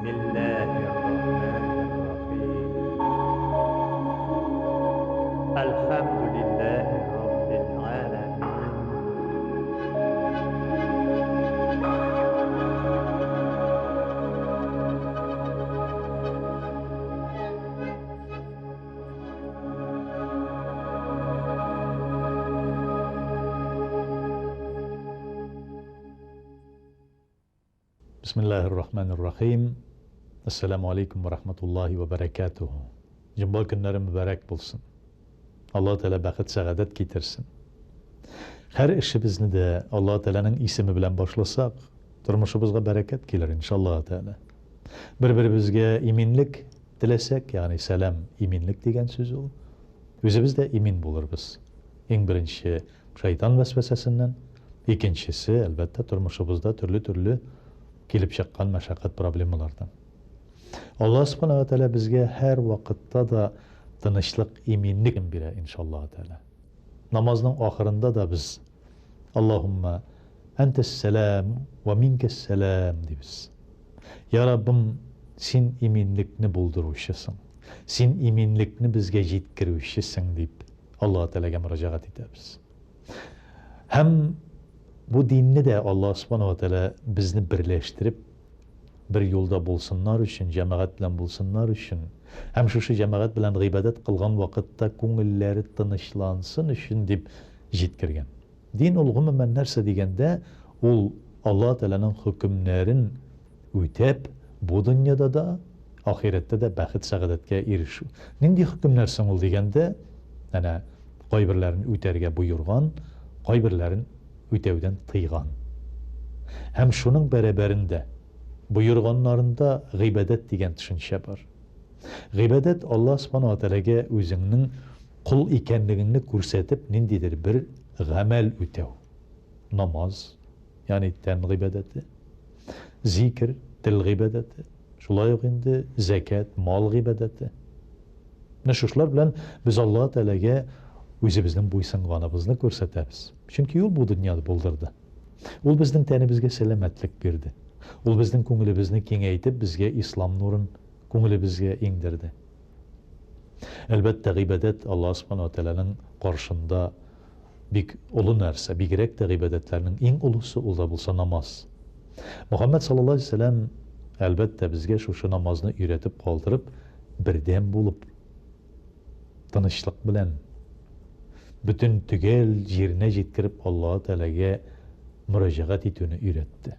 بسم الله الرحمن الرحيم الحمد لله رب العالمين Bismillahirrahmanirrahim. Assalamu alaikum wa rahmatullahi wa barakatuhu. Cuma günleri mübarek bulsun. Allah Teala bakıt saadet getirsin. Her işimizni de Allah Teala'nın ismi bilen başlasak, turmuşumuzga bereket gelir inşallah Teala. Bir-birimizge iminlik dilesek, yani selam iminlik degen söz ol. Özümüz de imin buluruz. En birinci şeytan vesvesesinden, ikincisi elbette turmuşumuzda türlü türlü kelib chiqqan mashaqqat problemalardan alloh subhanava taolo bizga har vaqtda da tinchlik iminlik beradi inshaalloh taolo namozning oxirida da biz allohumma antassalam va minkassalam deymiz yo robbim sen iminlikni bo'ldiruvchisan sen iminlikni bizga yetkiruvchisan deb alloh taologa murojaat etamiz ham bu dinni de Allah subhanahu wa ta'ala bizni birleştirip yolda bulsunlar için, cemaat bilen bulsunlar için, hem şu şu cemaat bilen gıйбадат kılgan vakitte көңілләре тынычлансын үшін деп жеткірген. Din ул гомумән нәрсә дигәндә, ул Алла Тәаләнең хөкемнәрен үтәп, бу дөньяда да, ахирәттә дә бәхет сәгадәткә ирешү. Нинди хөкемнәр соң ул дигәндә, әнә кайберләрен үтәргә буйырган, кайберләрен үтәүдән тыйган. Һәм шуның бәрабәрендә буйырганнарында гыйбадәт дигән төшенчә бар. Гыйбадәт Алла Субхану ва Тәаләгә үзеңнең кул икәнлегеңне күрсәтеп, ниндидер бер гамәл үтәү. Намаз, ягъни тән гыйбадәте, зикр, тел гыйбадәте, шулай ук инде закат, мал гыйбадәте. Менә шушлар белән без Алла Тәаләгә өзебезнең буйсынганыбызны күрсәтәбез. Чөнки ул бу дөньяда булдырды. Ул безнең тәнебезгә сәламәтлек бирде. Ул безнең күңелебезне киңәйтеп, безгә ислам нурын күңелебезгә иңдерде. Әлбәттә, гыйбадәт Аллаһ Субхану Тәаләнең каршында бик олы нәрсә, бигрәк тә гыйбадәтләрнең иң улысы ул да булса намаз. Мөхәммәд саллаллаһу алейхи вәсәләм әлбәттә безгә шушы намазны өйрәтеп калдырып, бердәм булып, тынычлык белән бүтін түгел жеріне жеткіріп алла тағалаға мұражағат етуіне үйретті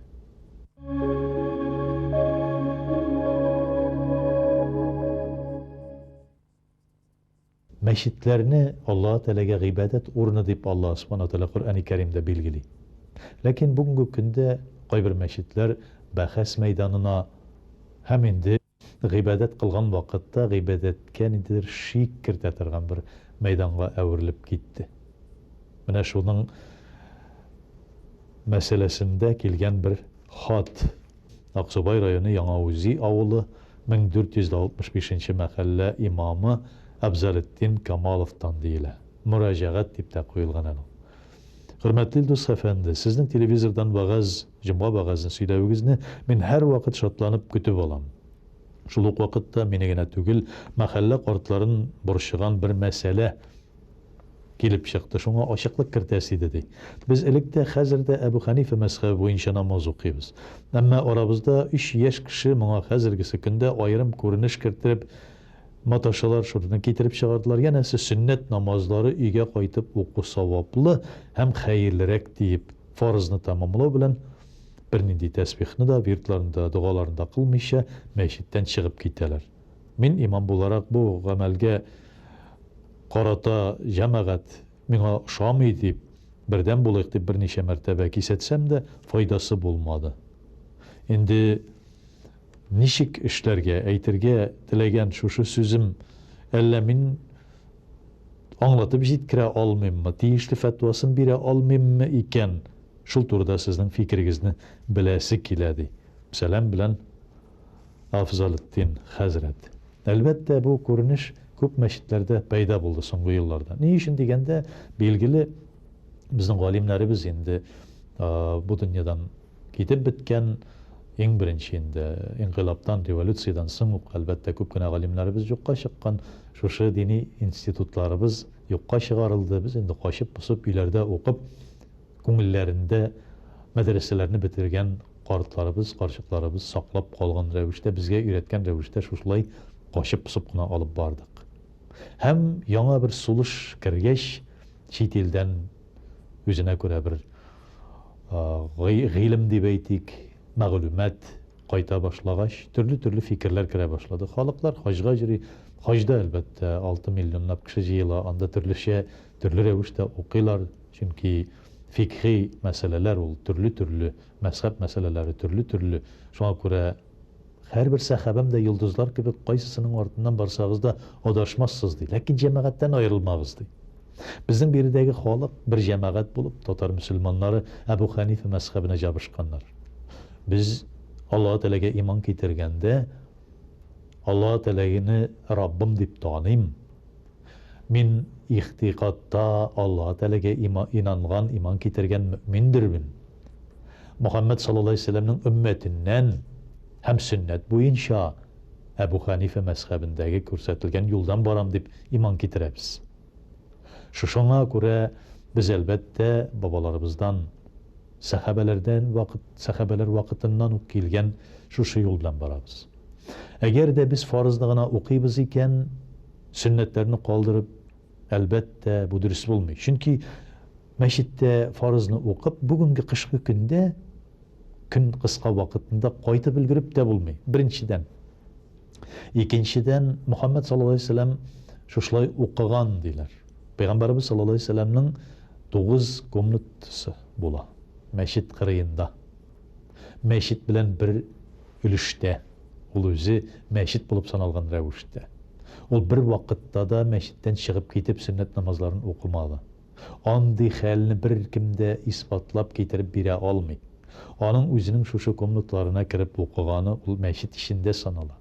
алла тағалаға ғибадат орны деп алла субхана тағала құрани кәрімде белгілей ләкин бүгінгі күнде қайбір мәшітлер бәхәс мәйданына һәм инде ғибадат қылған вақытта ғибадатқа ниндидер шик кірте тұрған бір мәйданға әверіліп кетті міне шуның мәселесінде келген бір хат ақсубай районы яңаузи ауылы 1465 мәхәллә имамы әбзәлетдин камаловтан дейілі мұражағат деп те қойылған әну Hürmetli Dus Efendi, sizin televizordan bağız, cuma bağızını söyləyinizini мен vaxt şatlanıb kütüb alam. Шул ук вакытта менә генә түгел, мәхәллә картларын борчыган бер килеп чыкты. Шуңа ачыклык кертәсе иде ди. Без электә хәзердә Әбу Ханифа мәсхәбе буенча намаз укыйбыз. Әмма арабызда 3 яшь кеше моңа хәзергесе көндә аерым күренеш кертеп, маташалар шуны китереп чыгардылар. Янәсе сүннәт намазлары өйгә кайтып уку саваплы һәм хәерлерәк дип фарызны тамамлау белән бернинди тәсбихны да, вирдларында, дугаларын да кылмыйча мәчеттән чыгып китәләр. Мин имам буларак бу гамәлгә карата җәмәгать миңа ошамый дип бердән булыйк дип берничә мәртәбә кисәтсәм дә файдасы булмады. Инде ничек эшләргә, әйтергә теләгән шушы сүзем әллә мин аңлатып җиткерә алмыйммы, тиешле фәтвасын бирә алмыйммы икән? Шул турыда сезнең фикерегезне беләсе килә ди. Сәлам белән Афзалетдин. Әлбәттә, бу күп мәчетләрдә пайда булды соңгы елларда. Ни өчен дигәндә, билгеле безнең галимнәребез инде бу дөньядан китеп беткән, ең бірінші енді инқилабтан революциядан соң әлбәттә күп кенә галимнәребез юкка чыккан шушы дини институтларыбыз юкка чыгарылды без инде качып посып өйләрдә укып күңелләрендә мәдрәсәләрне бетергән картларыбыз карчыкларыбыз саклап калган рәвештә безгә өйрәткән рәвештә шушылай качып посып кына алып бардык һәм яңа бер сулыш кергәч чит илдән үзенә күрә бер гыйлем дип әйтик мәгълүмат кайта башлагач төрле төрле фикерләр керә башлады халыклар хаҗга йөри хаҗда әлбәттә алты миллионлап кеше җыела анда төрлечә төрле рәвештә укыйлар чөнки фикhi мәсьәләләр ул төрле төрле мәзһәб мәсьәләләре төрле төрле шуңа күрә һәрбер сәхабәм дә йолдызлар кебек кайсысының артыннан барсагыз да адашмассыз ди ләкин җәмәгатьтән аерылмагыз ди безнең биредәге халык бер җәмәгать булып татар мөселманнары әбу җабышканнар biz alloh taologa iymon keltirganda alloh taoloni robbim deb taniyman men e'tiqodda alloh taologa inongan iymon keltirgan mo'mindirman muhammad sallallohu alayhi vasallamning həm sünnət bu inşa Əbu Xanifə məzhəbindəki göstərilən yoldan baram deyib iman gətirəbiz. Şuşana görə biz əlbəttə babalarımızdan səhabələrdən vaqt səhabələr vaxtından oxuyulğan şuşa yoldan barabız. Əgər də biz farzlığına oxuyubuz ikən sünnətlərini qaldırıb əlbəttə bu dürüst olmayır. Çünki məşiddə farzını oxub bugünkü qışqı gündə көн кыска вакытында кайтып өлгереп тә булмый беренчедән икенчедән мөхәммәд саллаллаху алейхи вәсәләм шушылай укыган диләр пәйгамбәрбез саллаллаху алейхи вәсәләмнең тугыз комнатасы була мәчет кырыйында мәчет белән бер өлештә ул үзе мәчет булып саналган рәвештә ул бер вакытта да мәчеттән чыгып китеп сөннәт намазларын укымады андый хәлне беркем дә исбатлап китереп бирә алмый Onun özünün şuşu qumluqlarına kirib oxuğanı ul məşid işində sanala.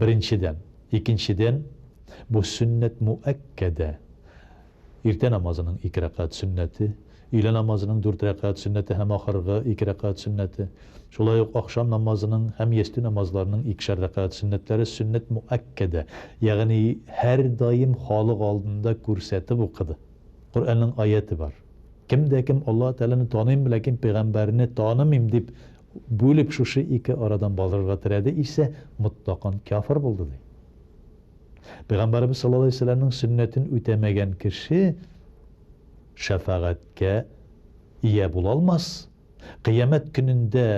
Birincidən, ikinciden bu sünnet muakkede irte namazının iki rekat sünneti, ile namazının dört rekat sünneti hem ahırgı iki rekat sünneti, şolay yok akşam namazının hem yesti namazlarının ikişer rekat sünnetleri sünnet muakkede. Yani her daim halık altında kurseti bu kadı. Kur'an'ın ayeti var. kimda kim alloh taolani taniym lekin payg'ambarini tanimayman deb bo'lib shu shu ikki oradan bozorga tiradi esa mutlaqon kofir bo'ldi deydi payg'ambarimiz sallallohu alayhi vasallamning sunnatini o'tamagan kishi shafaqatga iya bo'lolmas qiyomat kunida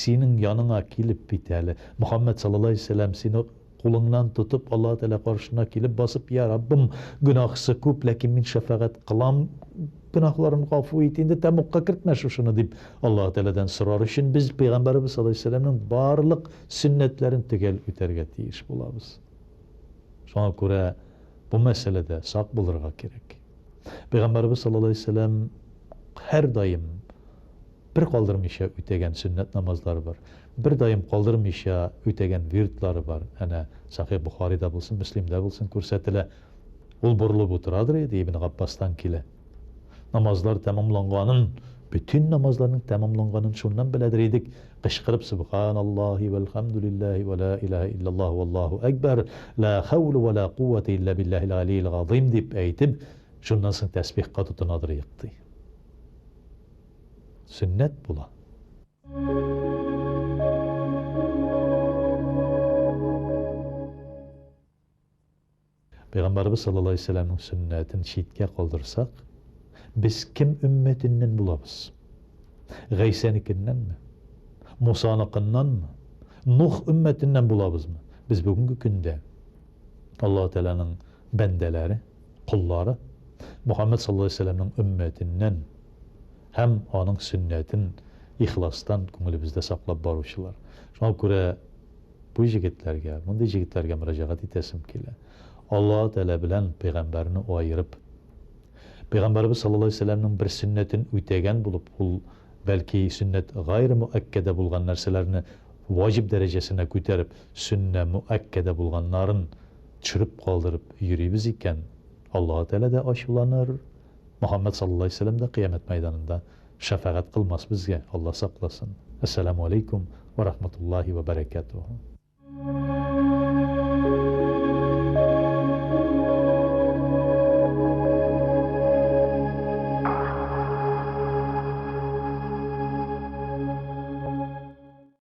sening yoningga kelib bitadi muhammad sallallohu alayhi vasallam seni qo'lingdan tutup alloh taolo qarshina kelib bosib ya robbim gunohisi ko'p lekin men shafaqat qilam гөнаһларымны гафу ит инде тәмуққа кертмә шушыны дип алла тәаләдән сорар өчен без пәйгамбәрбез саллаллаһу алейхи вәсәләмнең барлык сөннәтләрен төгәл үтәргә тиеш булабыз шуңа күрә бу мәсьәләдә сак булырга кирәк Peygamberimiz sallallahu aleyhi ve sellem her daim bir kaldırmışa ütegen sünnet namazları var. Bir daim kaldırmışa ütegen virtları var. Ana Sahih Bukhari'de bulsun, Müslim'de бурылып утырадыр иде Ибн Габбастан килә. namazlar tamamlanğanın bütün namazların tamamlanğanın şundan bilədir idik. Qışqırıb subhanallahi velhamdülillahi ve la ilahe illallah vallahu ekber la havlu ve la kuvvete illa billahil aliyil azim deyib eytib şundan sonra təsbih qatutun adır yıqdı. Sünnet bula. Peygamberimiz sallallahu aleyhi ve sellem'in sünnetini şiitke kaldırsak, вәсәлләмнең сүннәтен читкә калдырсак, без кем уммәтеннән булабыз? Гайсәникеннәнме? Мусаныкыннанмы? Нух уммәтеннән булабызмы? Без бүгенге көндә Аллаһ Тәаләнең бәндәләре, куллары muhammad sallallohu alayhi vasallamning ummatidan ham оның sunnatин ixlosdan ko'nglimizda saqlab boruvchilar shunga ko'ra bu yigitlarga bunday yigitlarga murojaat etasim keladi alloh bilan payg'ambarni Peyğəmbərimiz sallallahu əleyhi və səlləmin bir sünnətin ütəyən bulub, ul bəlki sünnət qeyri-müəkkədə bulğan nərsələrini vacib dərəcəsinə götürüb, sünnə müəkkədə bulğanların çürüb qaldırıb yürüyübüz ikən Allah Teala da aşılanır. Muhammed sallallahu əleyhi və səlləm də qiyamət meydanında şəfaət qılmaz bizə. Allah saqlasın. Assalamu alaykum və rahmetullahi və bərəkətuhu.